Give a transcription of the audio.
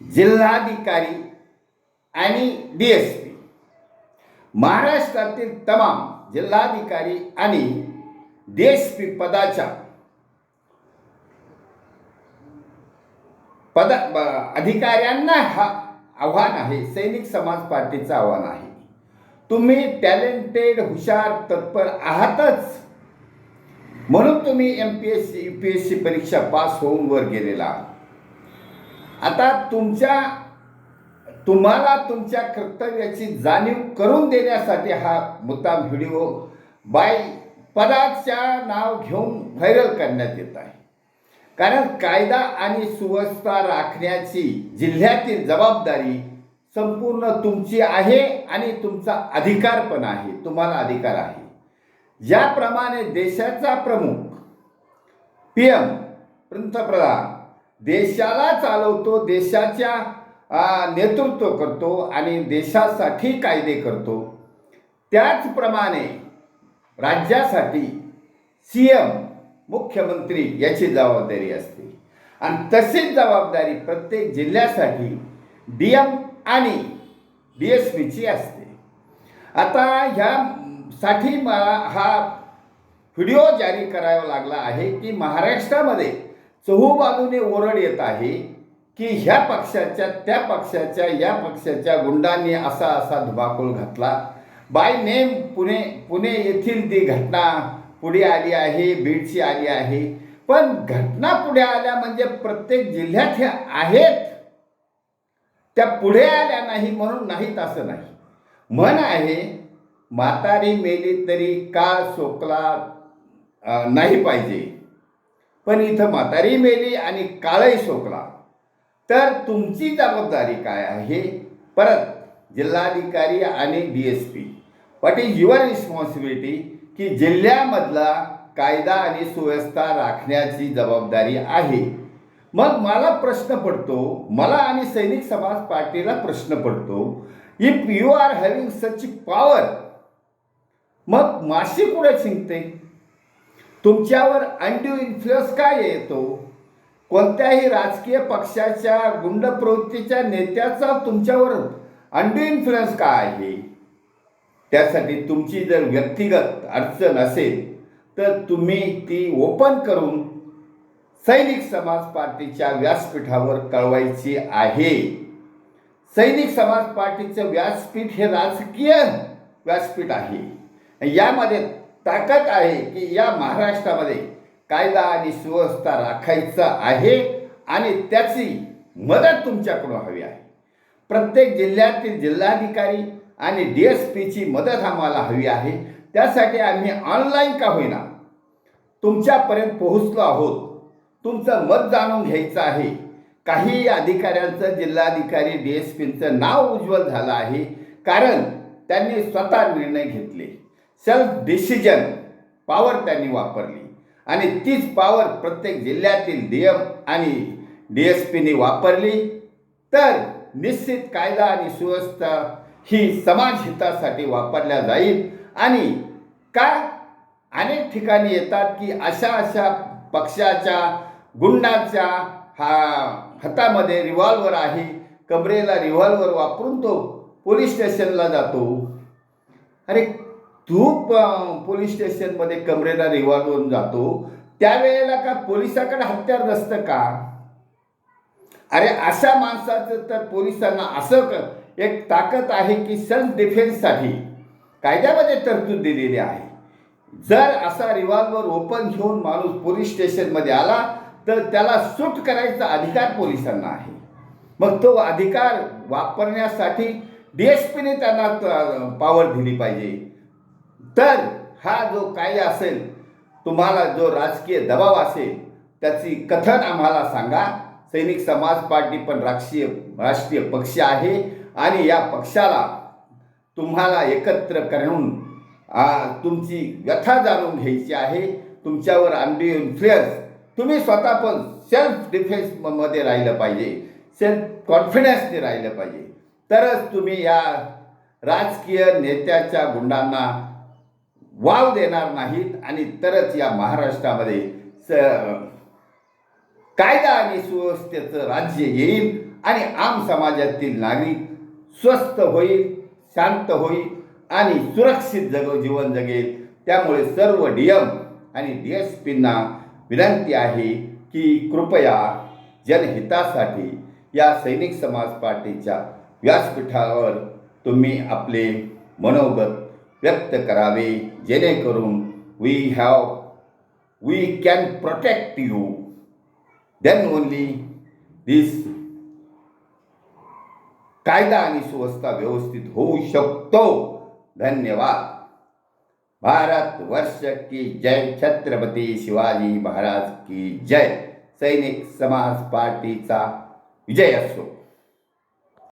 जिल्हाधिकारी आणि D S P महाराष्ट्रातील तमाम जिल्हाधिकारी आणि डी एस पी पदाच्या पद अधिकाऱ्यांना हा आव्हान आहे सैनिक समाज पार्टीचं आव्हान आहे. तुम्ही टॅलेंटेड हुशार तत्पर आहातच. म्हणून तुम्ही M P S C U P S C परीक्षा पास होऊन वर गेलेला आहात. आता तुमच्या तुम्हाला तुमच्या कर्तव्याची जाणीव करून देण्यासाठी हा मुद्दाम व्हिडिओ बाय पदाच्या नाव घेऊन व्हायरल करण्यात येत आहे. कारण कायदा आणि सुव्यवस्था राखण्याची जिल्ह्यातील जबाबदारी संपूर्ण तुमची आहे आणि तुमचा अधिकार पण आहे तुम्हाला अधिकार आहे. ज्याप्रमाणे देशाचा प्रमुख पी एम पंतप्रधान देशाला चालवतो देशाच्या नेतृत्व करतो आणि देशासाठी कायदे करतो. त्याचप्रमाणे राज्यासाठी सी एम मुख्यमंत्री याची जबाबदारी असते. आणि तशीच जबाबदारी प्रत्येक जिल्ह्यासाठी डी एम आणि डी एस पीची असते. आता ह्यासाठी मला हा व्हिडिओ जारी करावा लागला आहे की महाराष्ट्रामध्ये चहूबाजूने ओरड येत आहे की ह्या पक्षाच्या त्या पक्षाच्या या पक्षाच्या गुंडांनी असा असा धुबाकूळ घातला. बाय नेम पुणे पुणे येथील ती घटना पुढे आली आहे बीडची आली आहे. पण घटना पुढे आल्या म्हणजे प्रत्येक जिल्ह्यात ह्या आहेत. त्या पुढे आल्या नाही म्हणून नाहीत असं नाही. म्हण आहे म्हातारी मेली तरी काळ सोकला नाही पाहिजे? पण इथं म्हातारी मेली आणि काळही सोकला. तर तुमची जबाबदारी काय आहे? परत जिल्हाधिकारी आणि D S P what is your responsibility की जिल्ह्यामधला कायदा आणि सुव्यवस्था राखण्याची जबाबदारी आहे. मग मला प्रश्न पडतो मला आणि सैनिक समाज पार्टीला प्रश्न पडतो if you are having such power मग माशी कुठे शिंकते? तुमच्यावर अनड्यू इन्फ्लुअन्स काय येतो कोणत्याही राजकीय पक्षाच्या गुंड प्रवृत्तीच्या नेत्याचा तुमच्यावर अनड्यू इन्फ्लुअन्स काय आहे? त्यासाठी तुमची जर व्यक्तिगत अडचण असेल तर तुम्ही ती ओपन करून सैनिक समाज पार्टीच्या व्यासपीठावर कळवायची आहे. सैनिक समाज पार्टीचं व्यासपीठ हे राजकीय व्यासपीठ आहे. यामध्ये ताकद आहे की या महाराष्ट्रामध्ये कायदा आणि सुव्यवस्था राखायचा आहे आणि त्याची मदत तुमच्याकडून हवी आहे. प्रत्येक जिल्ह्यातील जिल्हाधिकारी आणि डी एस पीची मदत आम्हाला हवी आहे. त्यासाठी आम्ही ऑनलाईन का होईना तुमच्यापर्यंत पोहोचलो आहोत. तुमचं मत जाणून घ्यायचं आहे. काही अधिकाऱ्यांचं जिल्हाधिकारी डी एस पीचं नाव उज्ज्वल झालं आहे. कारण त्यांनी स्वतः निर्णय घेतले. सेल्फ डिसिजन पॉवर त्यांनी वापरली. आणि तीच पॉवर प्रत्येक जिल्ह्यातील डी एम आणि डी एस पीने वापरली. तर निश्चित कायदा आणि सुव्यवस्था ही समाज हितासाठी वापरल्या जाईल. आणि का अनेक ठिकाणी येतात की अशा अशा पक्षाच्या गुंडाच्या हा हातामध्ये रिव्हॉल्वर आहे. कमरेला रिव्हॉल्वर वापरून तो पोलीस स्टेशनला जातो. अरे तू पोलीस स्टेशनमध्ये कमरेला रिव्हॉल्वरून जातो. त्यावेळेला का पोलिसाकडे हत्यार नसतं का? अरे अशा माणसाचं तर पोलिसांना असं एक ताकद आहे की सेल्फ डिफेन्ससाठी कायद्यामध्ये तरतूद दिलेली आहे. जर असा रिव्हॉल्वर ओपन घेऊन माणूस पोलीस स्टेशनमध्ये आला तर त्याला सूट करायचा अधिकार पोलिसांना आहे. मग तो अधिकार वापरण्यासाठी डी एस पीने त्यांना पॉवर दिली पाहिजे. तर हा जो काही असेल तुम्हाला जो राजकीय दबाव असेल त्याची कथन आम्हाला सांगा. सैनिक समाज पार्टी पण राष्ट्रीय राष्ट्रीय पक्ष आहे आणि या पक्षाला तुम्हाला एकत्र करून तुमची व्यथा जाणून घ्यायची आहे. तुमच्यावर अंडी इन्फ्लुएन्स तुम्ही स्वतः पण सेल्फ डिफेन्समध्ये राहिलं पाहिजे. सेल्फ कॉन्फिडन्सने राहिलं पाहिजे. तरच तुम्ही या राजकीय नेत्याच्या गुंडांना वाव देणार नाहीत आणि तरच या महाराष्ट्रामध्ये स कायदा आणि सुव्यवस्थेचं राज्य येईल आणि आम समाजातील नागरिक स्वस्थ होईल शांत होईल आणि सुरक्षित जग जीवन जगेल. त्यामुळे सर्व डी एम आणि डी एस पींना विनंती आहे की कृपया जनहितासाठी या सैनिक समाज पार्टीच्या व्यासपीठावर तुम्ही आपले मनोगत व्यक्त करावे. जेणेकरून we have we can protect you then only this कायदा आणि सुव्यवस्था व्यवस्थित होऊ शकतो. धन्यवाद. भारत वर्ष की जय. छत्रपती शिवाजी महाराज की जय. सैनिक समाज पार्टीचा विजय असो.